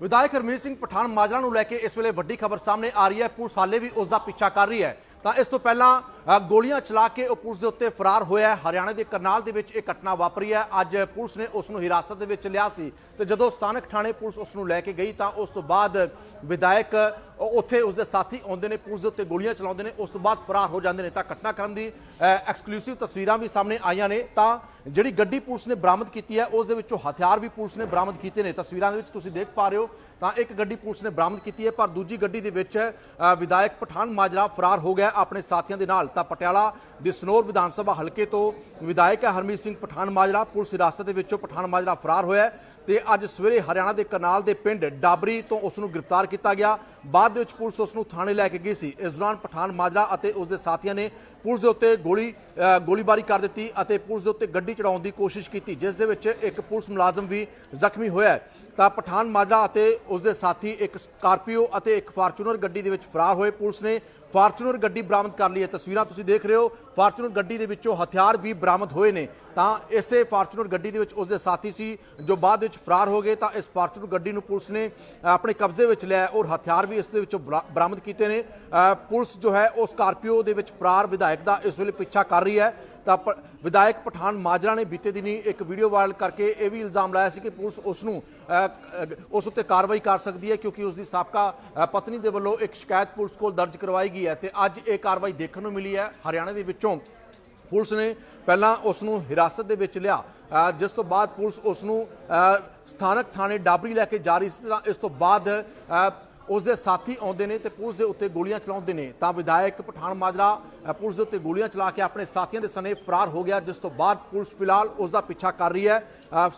ਵਿਧਾਇਕ ਹਰਮੀਤ ਸਿੰਘ ਪਠਾਨ ਮਾਜਰਾ ਨੂੰ ਲੈ ਕੇ ਇਸ ਵੇਲੇ ਵੱਡੀ ਖਬਰ ਸਾਹਮਣੇ ਆ ਰਹੀ ਹੈ। ਪੁਲਿਸ ਹਾਲੇ ਵੀ ਉਸ ਦਾ ਪਿੱਛਾ ਕਰ ਰਹੀ ਹੈ। ਤਾਂ ਇਸ ਤੋਂ ਪਹਿਲਾਂ ਗੋਲੀਆਂ ਚਲਾ ਕੇ ਉਹ ਪੁਲਿਸ ਦੇ ਉੱਤੇ ਫਰਾਰ ਹੋਇਆ ਹੈ। ਹਰਿਆਣਾ ਦੇ ਕਰਨਾਲ ਦੇ ਵਿੱਚ ਇਹ ਘਟਨਾ ਵਾਪਰੀ ਹੈ। ਅੱਜ ਪੁਲਿਸ ਨੇ ਉਸ ਨੂੰ ਹਿਰਾਸਤ ਦੇ ਵਿੱਚ ਲਿਆ ਸੀ ਤੇ ਜਦੋਂ ਸਥਾਨਕ ਥਾਣੇ ਪੁਲਿਸ ਉਸ ਨੂੰ ਲੈ ਕੇ ਗਈ ਤਾਂ ਉਸ ਤੋਂ ਬਾਅਦ ਵਿਧਾਇਕ ਉੱਥੇ ਉਸ ਦੇ ਸਾਥੀ ਆਉਂਦੇ ਨੇ, ਪੁਲਿਸ ਦੇ ਉੱਤੇ ਗੋਲੀਆਂ ਚਲਾਉਂਦੇ ਨੇ, ਉਸ ਤੋਂ ਬਾਅਦ ਫਰਾਰ ਹੋ ਜਾਂਦੇ ਨੇ। ਤਾਂ ਘਟਨਾਕ੍ਰਮ ਦੀ ਐਕਸਕਲੂਸਿਵ ਤਸਵੀਰਾਂ ਵੀ ਸਾਹਮਣੇ ਆਈਆਂ ਨੇ। ਤਾਂ ਜਿਹੜੀ ਗੱਡੀ ਪੁਲਿਸ ਨੇ ਬਰਾਮਦ ਕੀਤੀ ਹੈ, ਉਸ ਦੇ ਵਿੱਚੋਂ ਹਥਿਆਰ ਵੀ ਪੁਲਿਸ ਨੇ ਬਰਾਮਦ ਕੀਤੇ ਨੇ। ਤਸਵੀਰਾਂ ਦੇ ਵਿੱਚ ਤੁਸੀਂ ਦੇਖ ਪਾ ਰਹੇ ਹੋ, ਤਾਂ ਇੱਕ ਗੱਡੀ ਪੁਲਿਸ ਨੇ ਬਰਾਮਦ ਕੀਤੀ ਹੈ, ਪਰ ਦੂਜੀ ਗੱਡੀ ਦੇ ਵਿੱਚ ਵਿਧਾਇਕ ਪਠਾਨ ਮਾਜਰਾ ਫਰਾਰ ਹੋ ਗਿਆ। ਆਪਣੇ ਸਾਥੀਆਂ ਦੇ ਨਾਲ ਤਾਂ ਪਟਿਆਲਾ ਦਿਸਨੌਰ ਵਿਧਾਨ ਸਭਾ ਹਲਕੇ ਤੋਂ ਵਿਧਾਇਕ ਹੈ ਹਰਮੀਤ ਸਿੰਘ ਪਠਾਨ ਮਾਜਰਾ, ਪੁਲਿਸ ਹਿਰਾਸਤ ਦੇ ਵਿੱਚੋਂ ਪਠਾਨ ਮਾਜਰਾ ਫਰਾਰ ਹੋਇਆ ਹੈ ਤੇ ਅੱਜ ਸਵੇਰੇ ਹਰਿਆਣਾ ਦੇ ਕਰਨਾਲ ਦੇ ਪਿੰਡ ਡਾਬਰੀ ਤੋਂ ਉਸ ਨੂੰ ਗ੍ਰਿਫਤਾਰ ਕੀਤਾ ਗਿਆ। ਬਾਅਦ ਦੇ ਵਿੱਚ ਪੁਲਿਸ ਉਸ ਨੂੰ ਥਾਣੇ ਲੈ ਕੇ ਗਈ ਸੀ। ਇਸ ਦੌਰਾਨ ਪਠਾਨ ਮਾਜਰਾ ਅਤੇ ਉਸ ਦੇ ਸਾਥੀਆਂ ਨੇ ਪੁਲਿਸ ਦੇ ਉੱਤੇ ਗੋਲੀ ਗੋਲੀਬਾਰੀ ਕਰ ਦਿੱਤੀ ਅਤੇ ਪੁਲਿਸ ਦੇ ਉੱਤੇ ਗੱਡੀ ਚੜਾਉਣ ਦੀ ਕੋਸ਼ਿਸ਼ ਕੀਤੀ, ਜਿਸ ਦੇ ਵਿੱਚ ਇੱਕ ਪੁਲਿਸ ਮੁਲਾਜ਼ਮ ਵੀ ਜ਼ਖਮੀ ਹੋਇਆ ਤਾਂ ਪਠਾਨ ਮਾਜਰਾ ਅਤੇ ਉਸ ਦੇ ਸਾਥੀ ਇੱਕ ਸਕਾਰਪੀਓ ਅਤੇ ਇੱਕ ਫਾਰਚੂਨਰ ਗੱਡੀ ਦੇ ਵਿੱਚ ਫਰਾਰ ਹੋਏ। ਪੁਲਿਸ ਨੇ ਫਾਰਚੂਨਰ ਗੱਡੀ ਬਰਾਮਦ ਕਰ ਲਈ ਹੈ। ਤਸਵੀਰਾਂ ਤੁਸੀਂ ਦੇਖ ਰਹੇ ਹੋ। ਫਾਰਚੂਨਰ ਗੱਡੀ ਦੇ ਵਿੱਚੋਂ ਹਥਿਆਰ ਵੀ ਬਰਾਮਦ ਹੋਏ ਨੇ। ਤਾਂ ਇਸੇ ਫਾਰਚੂਨਰ ਗੱਡੀ ਦੇ ਵਿੱਚ ਉਸ ਦੇ ਸਾਥੀ ਸੀ, ਜੋ ਬਾਅਦ ਵਿੱਚ ਫਰਾਰ ਹੋ ਗਏ। ਤਾਂ ਇਸ ਫਾਰਚੂਨਰ ਗੱਡੀ ਨੂੰ ਪੁਲਿਸ ਨੇ ਆਪਣੇ ਕਬਜ਼ੇ ਵਿੱਚ ਲਿਆ ਔਰ ਹਥਿਆਰ ਵੀ ਇਸ ਦੇ ਵਿੱਚੋਂ ਬਰਾ- ਬਰਾਮਦ ਕੀਤੇ ਨੇ। ਪੁਲਿਸ ਜੋ ਹੈ ਉਹ ਸਕਾਰਪੀਓ ਦੇ ਵਿੱਚ ਫਰਾਰ ਵਿਧਾਇਕ ਦਾ ਇਸ ਵੇਲੇ ਪਿੱਛਾ ਕਰ ਰਹੀ ਹੈ। ਤਾਂ ਪ- ਵਿਧਾਇਕ ਪਠਾਨ ਮਾਜਰਾ ਨੇ ਬੀਤੇ ਦਿਨੀ ਇੱਕ ਵੀਡੀਓ ਵਾਇਰਲ ਕਰਕੇ ਇਹ ਵੀ ਇਲਜ਼ਾਮ ਲਾਇਆ ਸੀ ਕਿ ਪੁਲਿਸ ਉਸ ਨੂੰ ਉਸ ਉੱਤੇ ਕਾਰਵਾਈ ਕਰ ਸਕਦੀ ਹੈ ਕਿਉਂਕਿ ਉਸ ਦੀ ਸਾਬਕਾ ਪਤਨੀ ਦੇ ਵੱਲੋਂ ਇੱਕ ਸ਼ਿਕਾਇਤ ਪੁਲਿਸ ਕੋਲ ਦਰਜ ਕਰਵਾਈ ਗਈ ਹੈ ਤੇ ਅੱਜ ਇਹ ਕਾਰਵਾਈ ਦੇਖਣ ਨੂੰ ਮਿਲੀ ਹੈ। ਹਰਿਆਣਾ ਦੇ ਵਿੱਚੋਂ ਪੁਲਿਸ ਨੇ ਪਹਿਲਾਂ ਉਸ ਨੂੰ ਹਿਰਾਸਤ ਦੇ ਵਿੱਚ ਲਿਆ। ਜਿਸ ਤੋਂ ਬਾਅਦ ਪੁਲਿਸ ਉਸ ਨੂੰ ਸਥਾਨਕ ਥਾਣੇ ਡਾਬਰੀ ਲੈ ਕੇ ਜਾ ਰਹੀ ਸੀ ਤਾਂ ਇਸ ਤੋਂ ਬਾਅਦ ਉਸ ਦੇ ਸਾਥੀ ਆਉਂਦੇ ਨੇ ਤੇ ਪੁਲਿਸ ਦੇ ਉੱਤੇ ਗੋਲੀਆਂ ਚਲਾਉਂਦੇ ਨੇ। ਤਾਂ ਵਿਧਾਇਕ ਪਠਾਨ ਮਾਜਰਾ ਪੁਲਿਸ ਦੇ ਉੱਤੇ ਗੋਲੀਆਂ ਚਲਾ ਕੇ ਆਪਣੇ ਸਾਥੀਆਂ ਦੇ ਸਨੇ ਫਰਾਰ ਹੋ ਗਿਆ, ਜਿਸ ਤੋਂ ਬਾਅਦ ਪੁਲਿਸ ਫਿਲਹਾਲ ਉਸ ਦਾ ਪਿੱਛਾ ਕਰ ਰਹੀ ਹੈ।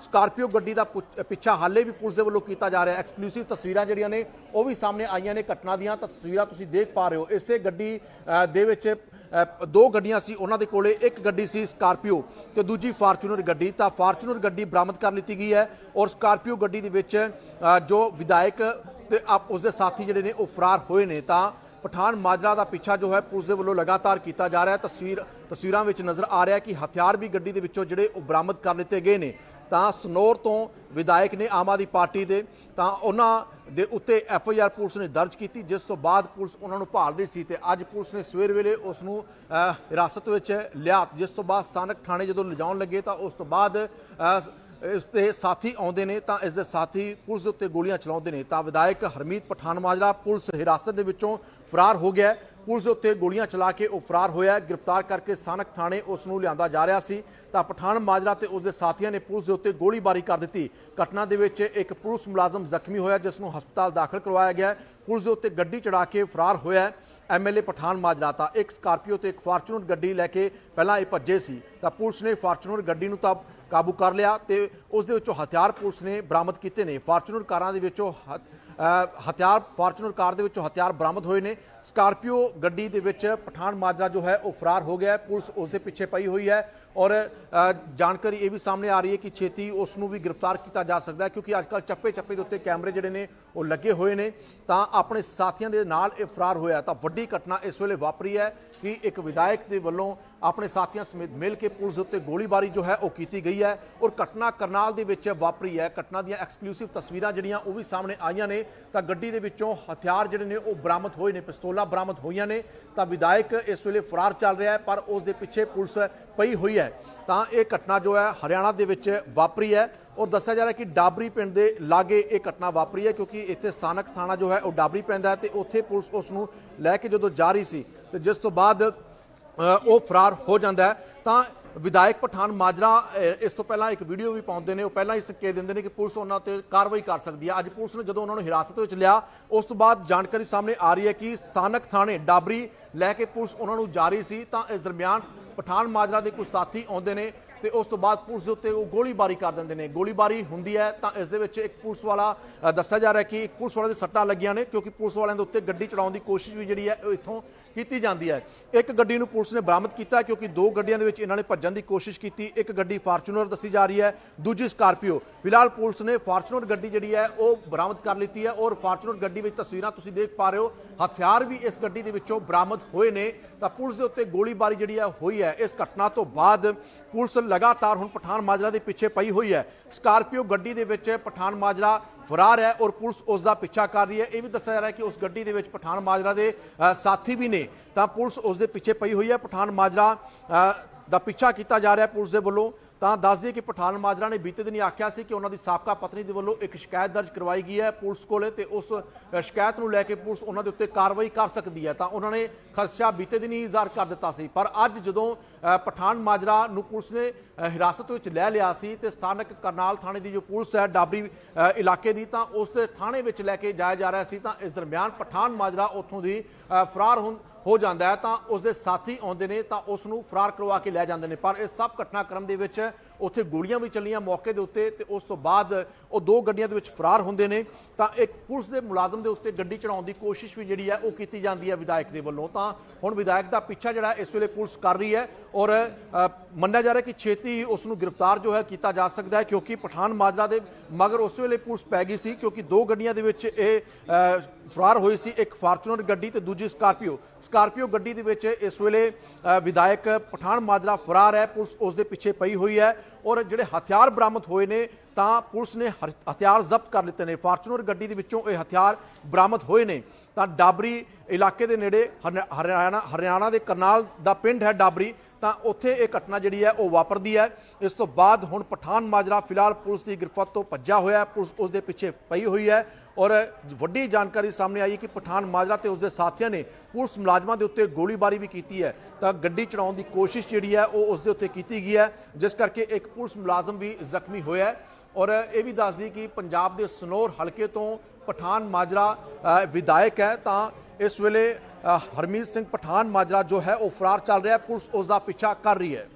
ਸਕਾਰਪੀਓ ਗੱਡੀ ਦਾ ਪੁੱਛ- ਪਿੱਛਾ ਹਾਲੇ ਵੀ ਪੁਲਿਸ ਦੇ ਵੱਲੋਂ ਕੀਤਾ ਜਾ ਰਿਹਾ ਹੈ। ਐਕਸਕਲੂਸਿਵ ਤਸਵੀਰਾਂ ਜਿਹੜੀਆਂ ਨੇ, ਉਹ ਵੀ ਸਾਹਮਣੇ ਆਈਆਂ ਨੇ ਘਟਨਾ ਦੀਆਂ। ਤਾਂ ਤਸਵੀਰਾਂ ਤੁਸੀਂ ਦੇਖ ਪਾ ਰਹੇ ਹੋ। ਇਸੇ ਗੱਡੀ ਦੇ ਵਿੱਚ ਦੋ ਗੱਡੀਆਂ ਸੀ, ਉਹਨਾਂ ਦੇ ਕੋਲੇ ਇੱਕ ਗੱਡੀ ਸੀ ਸਕਾਰਪੀਓ ਤੇ ਦੂਜੀ ਫਾਰਚੂਨਰ ਗੱਡੀ। ਤਾਂ ਫਾਰਚੂਨਰ ਗੱਡੀ ਬਰਾਮਦ ਕਰ ਲਿੱਤੀ ਗਈ ਹੈ ਔਰ ਸਕਾਰਪੀਓ ਗੱਡੀ ਦੇ ਵਿੱਚ ਜੋ ਵਿਧਾਇਕ ਤੇ ਆਪ ਉਸ ਦੇ ਸਾਥੀ ਜਿਹੜੇ ਨੇ ਉਹ ਫਰਾਰ ਹੋਏ ਨੇ ਤਾਂ ਪਠਾਨ ਮਾਜਰਾ ਦਾ ਪਿੱਛਾ ਜੋ ਹੈ ਪੁਲਿਸ ਦੇ ਵੱਲੋਂ ਲਗਾਤਾਰ ਕੀਤਾ ਜਾ ਰਿਹਾ ਹੈ। ਤਸਵੀਰ ਤਸਵੀਰਾਂ ਵਿੱਚ ਨਜ਼ਰ ਆ ਰਿਹਾ ਕਿ ਹਥਿਆਰ ਵੀ ਗੱਡੀ ਦੇ ਵਿੱਚੋਂ ਜਿਹੜੇ ਉਹ ਬਰਾਮਦ ਕਰ ਲਿੱਤੇ ਗਏ ਨੇ। ਤਾਂ ਸਨੌਰ ਤੋਂ ਵਿਧਾਇਕ ਨੇ ਆਮ ਆਦਮੀ ਪਾਰਟੀ ਦੇ ਤਾਂ ਉਹਨਾਂ ਦੇ ਉੱਤੇ ਐਫ ਆਈ ਆਰ ਪੁਲਿਸ ਨੇ ਦਰਜ ਕੀਤੀ, ਜਿਸ ਤੋਂ ਬਾਅਦ ਪੁਲਿਸ ਉਹਨਾਂ ਨੂੰ ਭਾਲ ਰਹੀ ਸੀ ਤੇ ਅੱਜ ਪੁਲਿਸ ਨੇ ਸਵੇਰ ਵੇਲੇ ਉਸ ਨੂੰ ਹਿਰਾਸਤ ਵਿੱਚ ਲਿਆ। ਜਿਸ ਤੋਂ ਬਾਅਦ ਸਥਾਨਕ ਥਾਣੇ ਜਦੋਂ ਲਿਜਾਉਣ ਲੱਗੇ ਤਾਂ ਉਸ ਤੋਂ ਬਾਅਦ ਇਸ ਦੇ ਸਾਥੀ ਆਉਂਦੇ ਨੇ ਤਾਂ ਇਸ ਦੇ ਸਾਥੀ ਪੁਲਿਸ ਉੱਤੇ ਗੋਲੀਆਂ ਚਲਾਉਂਦੇ ਨੇ ਤਾਂ ਵਿਧਾਇਕ ਹਰਮੀਤ ਪਠਾਨ ਮਾਜਰਾ ਪੁਲਿਸ ਹਿਰਾਸਤ ਦੇ ਵਿੱਚੋਂ ਫਰਾਰ ਹੋ ਗਿਆ ਹੈ। ਪੁਲਿਸ ਦੇ ਉੱਤੇ ਗੋਲੀਆਂ ਚਲਾ ਕੇ ਉਹ ਫਰਾਰ ਹੋਇਆ ਗ੍ਰਿਫਤਾਰ ਕਰਕੇ ਸਥਾਨਕ ਥਾਣੇ ਉਸ ਨੂੰ ਲਿਆਂਦਾ ਜਾ ਰਿਹਾ ਸੀ। ਤਾਂ ਪਠਾਨ ਮਾਜਰਾ ਤੇ ਉਸ ਦੇ ਸਾਥੀਆਂ ਨੇ ਪੁਲਿਸ ਦੇ ਉੱਤੇ ਗੋਲੀਬਾਰੀ ਕਰ ਦਿੱਤੀ। ਘਟਨਾ ਦੇ ਵਿੱਚ ਇੱਕ ਪੁਲਿਸ ਮੁਲਾਜ਼ਮ ਜ਼ਖਮੀ ਹੋਇਆ, ਜਿਸ ਨੂੰ ਹਸਪਤਾਲ ਦਾਖਲ ਕਰਵਾਇਆ ਗਿਆ ਪੁਲਿਸ ਦੇ ਉੱਤੇ ਗੱਡੀ ਚੜਾ ਕੇ ਫਰਾਰ ਹੋਇਆ ਹੈ। ਐਮਐਲਏ ਪਠਾਨ ਮਾਜਰਾ ਤਾਂ ਇੱਕ ਸਕਾਰਪੀਓ ਤੇ ਇੱਕ ਫਾਰਚੂਨਰ ਗੱਡੀ ਲੈ ਕੇ ਪਹਿਲਾਂ ਇਹ ਭੱਜੇ ਸੀ। ਤਾਂ ਪੁਲਿਸ ਨੇ ਫਾਰਚੂਨਰ ਗੱਡੀ ਨੂੰ ਤਾਂ ਕਾਬੂ ਕਰ ਲਿਆ ਤੇ ਉਸ ਦੇ ਵਿੱਚੋਂ ਹਥਿਆਰ ਪੁਲਿਸ ਨੇ ਬਰਾਮਦ ਕੀਤੇ ਨੇ। ਫਾਰਚੂਨਰ ਕਾਰਾਂ ਦੇ ਵਿੱਚੋਂ ਹ- ਹਥਿਆਰ, ਫਾਰਚੂਨਰ ਕਾਰ ਦੇ ਵਿੱਚੋਂ ਹਥਿਆਰ ਬਰਾਮਦ ਹੋਏ ਨੇ। ਸਕਾਰਪੀਓ ਗੱਡੀ ਦੇ ਵਿੱਚ ਪਠਾਨ ਮਾਜਰਾ ਜੋ ਹੈ, ਉਹ ਫਰਾਰ ਹੋ ਗਿਆ ਪੁਲਿਸ ਉਸ ਦੇ ਪਿੱਛੇ ਪਈ ਹੋਈ ਹੈ। ਔਰ ਜਾਣਕਾਰੀ ਇਹ ਵੀ ਸਾਹਮਣੇ ਆ ਰਹੀ ਹੈ ਕਿ ਛੇਤੀ ਉਸ ਨੂੰ ਵੀ ਗ੍ਰਿਫਤਾਰ ਕੀਤਾ ਜਾ ਸਕਦਾ ਹੈ ਕਿਉਂਕਿ ਅੱਜਕੱਲ ਚੱਪੇ ਚੱਪੇ ਦੇ ਉੱਤੇ ਕੈਮਰੇ ਜਿਹੜੇ ਨੇ ਉਹ ਲੱਗੇ ਹੋਏ ਨੇ। ਤਾਂ ਆਪਣੇ ਸਾਥੀਆਂ ਦੇ ਨਾਲ ਇਹ ਫਰਾਰ ਹੋਇਆ। ਤਾਂ ਵੱਡੀ ਘਟਨਾ ਇਸ ਵੇਲੇ ਵਾਪਰੀ ਹੈ ਕਿ ਇੱਕ ਵਿਧਾਇਕ ਦੇ ਵੱਲੋਂ ਆਪਣੇ ਸਾਥੀਆਂ ਸਮੇਤ ਮਿਲ ਕੇ ਪੁਲਿਸ ਦੇ ਉੱਤੇ ਗੋਲੀਬਾਰੀ ਜੋ ਹੈ ਉਹ ਕੀਤੀ ਗਈ ਹੈ ਔਰ ਘਟਨਾ ਕਰਨਾਲ ਦੇ ਵਿੱਚ ਵਾਪਰੀ ਹੈ। ਘਟਨਾ ਦੀਆਂ ਐਕਸਕਲੂਸਿਵ ਤਸਵੀਰਾਂ ਜਿਹੜੀਆਂ ਉਹ ਵੀ ਸਾਹਮਣੇ ਆਈਆਂ ਨੇ। ਤਾਂ ਗੱਡੀ ਦੇ ਵਿੱਚੋਂ ਹਥਿਆਰ ਜਿਹੜੇ ਨੇ ਉਹ ਬਰਾਮਦ ਹੋਏ ਨੇ, ਪਿਸਤੌਲਾਂ ਬਰਾਮਦ ਹੋਈਆਂ ਨੇ। ਤਾਂ ਵਿਧਾਇਕ ਇਸ ਵੇਲੇ ਫਰਾਰ ਚੱਲ ਰਿਹਾ ਹੈ, ਪਰ ਉਸ ਦੇ ਪਿੱਛੇ ਪੁਲਿਸ ਪਈ ਹੋਈ ਹੈ। ਤਾਂ ਇਹ ਘਟਨਾ ਜੋ ਹੈ ਹਰਿਆਣਾ ਦੇ ਵਿੱਚ ਵਾਪਰੀ ਹੈ। ਔਰ ਦੱਸਿਆ ਜਾ ਰਿਹਾ ਕਿ ਡਾਬਰੀ ਪਿੰਡ ਦੇ ਲਾਗੇ ਇਹ ਘਟਨਾ ਵਾਪਰੀ ਹੈ ਕਿਉਂਕਿ ਇੱਥੇ ਸਥਾਨਕ ਥਾਣਾ ਜੋ ਹੈ ਉਹ ਡਾਬਰੀ ਪੈਂਦਾ ਹੈ ਤੇ ਉੱਥੇ ਪੁਲਿਸ ਉਸ ਨੂੰ ਲੈ ਕੇ ਜਦੋਂ ਜਾ ਰਹੀ ਸੀ ਤੇ ਜਿਸ ਤੋਂ ਬਾਅਦ ਉਹ ਫਰਾਰ ਹੋ ਜਾਂਦਾ ਹੈ। ਤਾਂ ਵਿਧਾਇਕ ਪਠਾਨ ਮਾਜਰਾ ਇਸ ਤੋਂ ਪਹਿਲਾਂ ਇੱਕ ਵੀਡੀਓ ਵੀ ਪਾਉਂਦੇ ਨੇ, ਉਹ ਪਹਿਲਾਂ ਹੀ ਸੰਕੇਤ ਦਿੰਦੇ ਨੇ ਕਿ ਪੁਲਿਸ ਉਹਨਾਂ ਤੇ ਕਾਰਵਾਈ ਕਰ ਸਕਦੀ ਹੈ। ਅੱਜ ਪੁਲਿਸ ਨੇ ਜਦੋਂ ਉਹਨਾਂ ਨੂੰ ਹਿਰਾਸਤ ਵਿੱਚ ਲਿਆ, ਉਸ ਤੋਂ ਬਾਅਦ ਜਾਣਕਾਰੀ ਸਾਹਮਣੇ ਆ ਰਹੀ ਹੈ ਕਿ ਸਥਾਨਕ ਥਾਣੇ ਡਾਬਰੀ ਲੈ ਕੇ ਪੁਲਿਸ ਉਹਨਾਂ ਨੂੰ ਜਾ ਰਹੀ ਸੀ। ਤਾਂ ਇਸ ਦਰਮਿਆਨ ਪਠਾਨ ਮਾਜਰਾ ਦੇ ਕੁਝ ਸਾਥੀ ਆਉਂਦੇ ਨੇ। ਤੇ ਉਸ ਤੋਂ ਬਾਅਦ ਪੁਲਿਸ ਦੇ ਉੱਤੇ ਉਹ ਗੋਲੀਬਾਰੀ ਕਰ ਦਿੰਦੇ ਨੇ। ਗੋਲੀਬਾਰੀ ਹੁੰਦੀ ਹੈ ਤਾਂ ਇਸ ਦੇ ਵਿੱਚ ਇੱਕ ਪੁਲਿਸ ਵਾਲਾ ਦੱਸਿਆ ਜਾ ਰਿਹਾ ਕਿ ਇੱਕ ਪੁਲਿਸ ਵਾਲੇ ਦੇ ਸੱਟਾਂ ਲੱਗੀਆਂ ਨੇ ਕਿਉਂਕਿ ਪੁਲਿਸ ਵਾਲਿਆਂ ਦੇ ਉੱਤੇ ਗੱਡੀ ਚੜਾਉਣ ਦੀ ਕੋਸ਼ਿਸ਼ ਵੀ ਜਿਹੜੀ ਹੈ ਉਹ ਇੱਥੋਂ ਕੀਤੀ ਜਾਂਦੀ ਹੈ। ਇੱਕ ਗੱਡੀ ਨੂੰ ਪੁਲਿਸ ਨੇ ਬਰਾਮਦ ਕੀਤਾ ਕਿਉਂਕਿ ਦੋ ਗੱਡੀਆਂ ਦੇ ਵਿੱਚ ਇਹਨਾਂ ਨੇ ਭੱਜਣ ਦੀ ਕੋਸ਼ਿਸ਼ ਕੀਤੀ। ਇੱਕ ਗੱਡੀ ਫਾਰਚੂਨਰ ਦੱਸੀ ਜਾ ਰਹੀ ਹੈ, ਦੂਜੀ ਸਕਾਰਪੀਓ। ਫਿਲਹਾਲ ਪੁਲਿਸ ਨੇ ਫਾਰਚੂਨਰ ਗੱਡੀ ਜਿਹੜੀ ਹੈ ਉਹ ਬਰਾਮਦ ਕਰ ਲਿੱਤੀ ਹੈ ਔਰ ਫਾਰਚੂਨਰ ਗੱਡੀ ਵਿੱਚ ਤਸਵੀਰਾਂ ਤੁਸੀਂ ਦੇਖ ਪਾ ਰਹੇ ਹੋ। ਹਥਿਆਰ ਵੀ ਇਸ ਗੱਡੀ ਦੇ ਵਿੱਚੋਂ ਬਰਾਮਦ ਹੋਏ ਨੇ। ਤਾਂ ਪੁਲਿਸ ਦੇ ਉੱਤੇ ਗੋਲੀਬਾਰੀ ਜਿਹੜੀ ਹੈ ਹੋਈ ਹੈ। ਇਸ ਘਟਨਾ ਤੋਂ ਬਾਅਦ ਪੁਲਿਸ ਲਗਾਤਾਰ ਹੁਣ ਪਠਾਨ ਮਾਜਰਾ ਦੇ ਪਿੱਛੇ ਪਈ ਹੋਈ ਹੈ। ਸਕਾਰਪੀਓ ਗੱਡੀ ਦੇ ਵਿੱਚ ਪਠਾਨ ਮਾਜਰਾ ਫਰਾਰ ਹੈ ਔਰ ਪੁਲਿਸ ਉਸ ਦਾ ਪਿੱਛਾ ਕਰ ਰਹੀ ਹੈ। ਇਹ ਵੀ ਦੱਸਿਆ ਜਾ ਰਿਹਾ ਕਿ ਉਸ ਗੱਡੀ ਦੇ ਵਿੱਚ ਪਠਾਨ ਮਾਜਰਾ ਦੇ ਸਾਥੀ ਵੀ ਨੇ। ਤਾਂ ਪੁਲਿਸ ਉਸ ਦੇ ਪਿੱਛੇ ਪਈ ਹੋਈ ਹੈ। ਪਠਾਨ ਮਾਜਰਾ ਦਾ ਪਿੱਛਾ ਕੀਤਾ ਜਾ ਰਿਹਾ ਪੁਲਿਸ ਦੇ ਵੱਲੋਂ। ਤਾਂ ਦੱਸ ਦਈਏ ਕਿ ਪਠਾਨ ਮਾਜਰਾ ਨੇ ਬੀਤੇ ਦਿਨੀ ਆਖਿਆ ਸੀ ਕਿ ਉਹਨਾਂ ਦੀ ਸਾਬਕਾ ਪਤਨੀ ਦੇ ਵੱਲੋਂ ਇੱਕ ਸ਼ਿਕਾਇਤ ਦਰਜ ਕਰਵਾਈ ਗਈ ਹੈ ਪੁਲਿਸ ਕੋਲੇ ਤੇ ਉਸ ਸ਼ਿਕਾਇਤ ਨੂੰ ਲੈ ਕੇ ਪੁਲਿਸ ਉਹਨਾਂ ਦੇ ਉੱਤੇ ਕਾਰਵਾਈ ਕਰ ਸਕਦੀ ਹੈ। ਤਾਂ ਉਹਨਾਂ ਨੇ ਖਦਸ਼ਾ ਬੀਤੇ ਦਿਨੀ ਇਜ਼ਹਾਰ ਕਰ ਦਿੱਤਾ ਸੀ। ਪਰ ਅੱਜ ਜਦੋਂ ਪਠਾਨ ਮਾਜਰਾ ਨੂੰ ਪੁਲਿਸ ਨੇ ਹਿਰਾਸਤ ਵਿੱਚ ਲੈ ਲਿਆ ਸੀ ਤੇ ਸਥਾਨਕ ਕਰਨਾਲ ਥਾਣੇ ਦੀ ਜੋ ਪੁਲਿਸ ਹੈ ਡਾਬਰੀ ਇਲਾਕੇ ਦੀ, ਤਾਂ ਉਸ ਦੇ ਥਾਣੇ ਵਿੱਚ ਲੈ ਕੇ ਜਾਇਆ ਜਾ ਰਿਹਾ ਸੀ, ਤਾਂ ਇਸ ਦਰਮਿਆਨ ਪਠਾਨ ਮਾਜਰਾ ਉੱਥੋਂ ਦੀ ਫਰਾਰ ਹੋਣ ਹੋ ਜਾਂਦਾ ਹੈ, ਤਾਂ ਉਸ ਦੇ ਸਾਥੀ ਆਉਂਦੇ ਨੇ, ਤਾਂ ਉਸ ਨੂੰ ਫਰਾਰ ਕਰਵਾ ਕੇ ਲੈ ਜਾਂਦੇ ਨੇ। ਪਰ ਇਹ ਸਭ ਘਟਨਾਕ੍ਰਮ ਦੇ ਵਿੱਚ ਉੱਥੇ ਗੋਲੀਆਂ ਵੀ ਚੱਲੀਆਂ ਮੌਕੇ ਦੇ ਉੱਤੇ ਤੇ ਉਸ ਤੋਂ ਬਾਅਦ ਉਹ ਦੋ ਗੱਡੀਆਂ ਦੇ ਵਿੱਚ ਫਰਾਰ ਹੁੰਦੇ ਨੇ। ਤਾਂ ਇੱਕ ਪੁਲਿਸ ਦੇ ਮੁਲਾਜ਼ਮ ਦੇ ਉੱਤੇ ਗੱਡੀ ਚੜਾਉਣ ਦੀ ਕੋਸ਼ਿਸ਼ ਵੀ ਜਿਹੜੀ ਹੈ ਉਹ ਕੀਤੀ ਜਾਂਦੀ ਹੈ ਵਿਧਾਇਕ ਦੇ ਵੱਲੋਂ। ਤਾਂ ਹੁਣ ਵਿਧਾਇਕ ਦਾ ਪਿੱਛਾ ਜਿਹੜਾ ਇਸ ਵੇਲੇ ਪੁਲਿਸ ਕਰ ਰਹੀ ਹੈ ਔਰ ਮੰਨਿਆ ਜਾ ਰਿਹਾ ਕਿ ਛੇਤੀ ਹੀ ਉਸ ਨੂੰ ਗ੍ਰਿਫਤਾਰ ਜੋ ਹੈ ਕੀਤਾ ਜਾ ਸਕਦਾ ਹੈ ਕਿਉਂਕਿ ਪਠਾਨ ਮਾਜਰਾ ਦੇ ਮਗਰ ਉਸ ਵੇਲੇ ਪੁਲਿਸ ਪੈ ਗਈ ਸੀ ਕਿਉਂਕਿ ਦੋ ਗੱਡੀਆਂ ਦੇ ਵਿੱਚ ਇਹ ਫਰਾਰ ਹੋਈ ਸੀ ਇੱਕ ਫਾਰਚੂਨਰ ਗੱਡੀ ਤੇ ਦੂਜੀ ਸਕਾਰਪੀਓ। ਸਕਾਰਪੀਓ ਗੱਡੀ ਦੇ ਵਿੱਚ ਇਸ ਵੇਲੇ ਵਿਧਾਇਕ ਪਠਾਨ ਮਾਜਰਾ ਫਰਾਰ ਹੈ, ਪੁਲਿਸ ਉਸ ਦੇ ਪਿੱਛੇ ਪਈ ਹੋਈ ਹੈ ਔਰ ਜਿਹੜੇ ਹਥਿਆਰ ਬਰਾਮਦ ਹੋਏ ਨੇ ਤਾਂ ਪੁਲਿਸ ਨੇ ਹਰ- ਹਥਿਆਰ ਜ਼ਬਤ ਕਰ ਲਿੱਤੇ ਨੇ। ਫਾਰਚੂਨਰ ਗੱਡੀ ਦੇ ਵਿੱਚੋਂ ਇਹ ਹਥਿਆਰ ਬਰਾਮਦ ਹੋਏ ਨੇ। ਤਾਂ ਡਾਬਰੀ ਇਲਾਕੇ ਦੇ ਨੇੜੇ ਹਰਿ- ਹਰਿਆਣਾ ਹਰਿਆਣਾ ਦੇ ਕਰਨਾਲ ਦਾ ਪਿੰਡ ਹੈ ਡਾਬਰੀ। ਤਾਂ ਉੱਥੇ ਇਹ ਘਟਨਾ ਜਿਹੜੀ ਹੈ ਉਹ ਵਾਪਰਦੀ ਹੈ। ਇਸ ਤੋਂ ਬਾਅਦ ਹੁਣ ਪਠਾਨ ਮਾਜਰਾ ਫਿਲਹਾਲ ਪੁਲਿਸ ਦੀ ਗ੍ਰਿਫਤ ਤੋਂ ਭੱਜਾ ਹੋਇਆ ਹੈ। ਪੁਲਿਸ ਉਸ ਦੇ ਪਿੱਛੇ ਪਈ ਹੋਈ ਹੈ ਔਰ ਵੱਡੀ ਜਾਣਕਾਰੀ ਸਾਹਮਣੇ ਆਈ ਹੈ ਕਿ ਪਠਾਨ ਮਾਜਰਾ ਤੇ ਉਸਦੇ ਸਾਥੀਆਂ ਨੇ ਪੁਲਿਸ ਮੁਲਾਜ਼ਮਾਂ ਦੇ ਉੱਤੇ ਗੋਲੀਬਾਰੀ ਵੀ ਕੀਤੀ ਹੈ। ਤਾਂ ਗੱਡੀ ਚੜਾਉਣ ਦੀ ਕੋਸ਼ਿਸ਼ ਜਿਹੜੀ ਹੈ, ਉਹ ਉਸ ਦੇ ਉੱਤੇ ਕੀਤੀ ਗਈ ਹੈ, ਜਿਸ ਕਰਕੇ ਇੱਕ ਪੁਲਿਸ ਮੁਲਾਜ਼ਮ ਵੀ ਜ਼ਖਮੀ ਹੋਇਆ ਹੈ। ਔਰ ਇਹ ਵੀ ਦੱਸ ਦਈ ਕਿ ਪੰਜਾਬ ਦੇ ਸਨੌਰ ਹਲਕੇ ਤੋਂ ਪਠਾਨ ਮਾਜਰਾ ਵਿਧਾਇਕ ਹੈ। ਤਾਂ ਇਸ ਵੇਲੇ ਹਰਮੀਤ ਸਿੰਘ ਪਠਾਨ ਮਾਜਰਾ ਜੋ ਹੈ, ਉਹ ਫਰਾਰ ਚੱਲ ਰਿਹਾ ਹੈ। ਪੁਲਿਸ ਉਸ ਦਾ ਪਿੱਛਾ ਕਰ ਰਹੀ ਹੈ।